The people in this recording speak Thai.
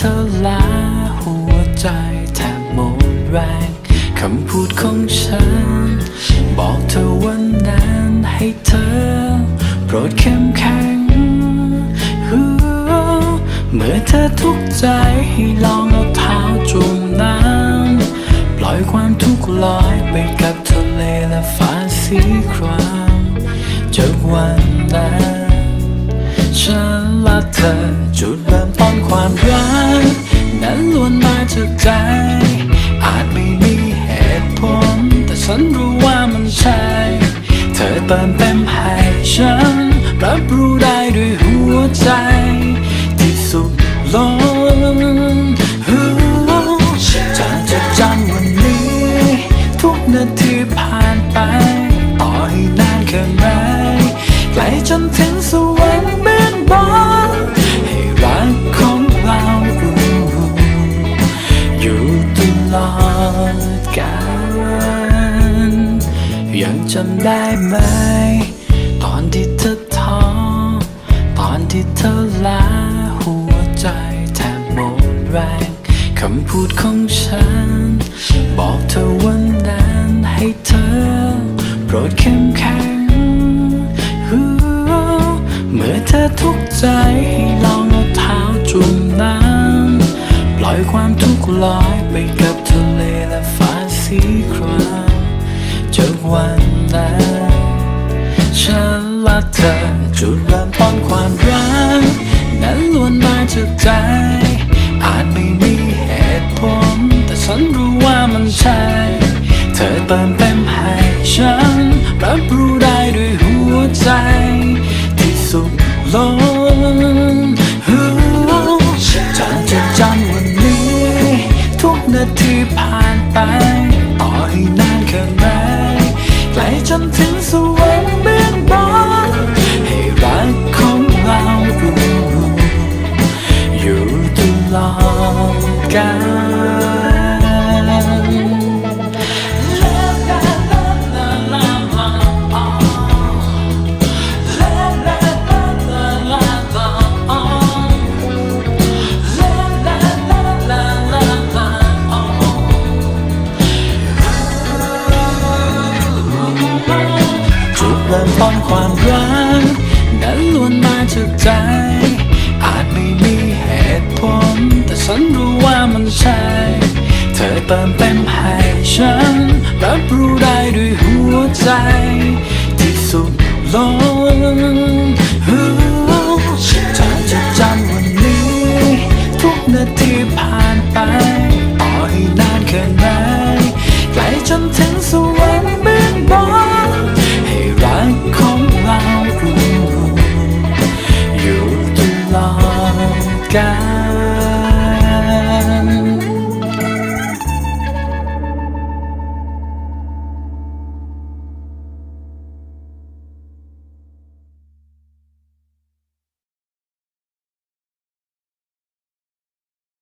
เธอล้าหัวใจแทบหมดแรงคำพูดของฉัน บอกเธอวันนั้นให้เธอ โปรดเข้มแข็ง เมื่อเธอทุกใจให้ลองเอาเท้าจุ่มน้ำปล่อยความทุกข์ลอยไปกับทะเลและฟ้าสีครามจากวันนั้น ฉันและเธอจุดเริ่มต้นความรักนั้นล้วนมาจากใจ อาจไม่มีเหตุผล แต่ฉันรู้ว่ามันใช่ เธอเติมเต็มให้ฉัน รับรู้ได้ด้วยหัวใจ ที่สุดลงจะจดจำวันนี้ ทุกนาทีผ่านไป ต่อให้นานแค่ไหนไกลจนถึงสว ยังจำได้ไหม ตอนที่เธอท้อตอนที่เธอล้าหัวใจแทบหมดแรงคำพูดของฉัน บอกเธอวันนั้นให้เธอ โปรดเข้มแข็งเมื่อเธอทุกใจให้ลองเอาเท้าจุ่มน้ำปล่อยความทุกข์ลอยไปกับทะเลและฟ้าสีคราม เธอเติมเต็มให้ฉัน รับรู้ได้ด้วยหัวใจ ที่สุดลงฮู้จะจดจำวันนี้ ทุกนาทีผ่านไป ต่อให้นานแค่ไหนไกลจนถึงส เริ่มต้นความรักนั้นล้วนมาจากใจ อาจไม่มีเหตุผล แต่ฉันรู้ว่ามันใช่ เธอเติมเต็มให้ฉัน รับรู้ได้ด้วยหัวใจ ที่สุดลง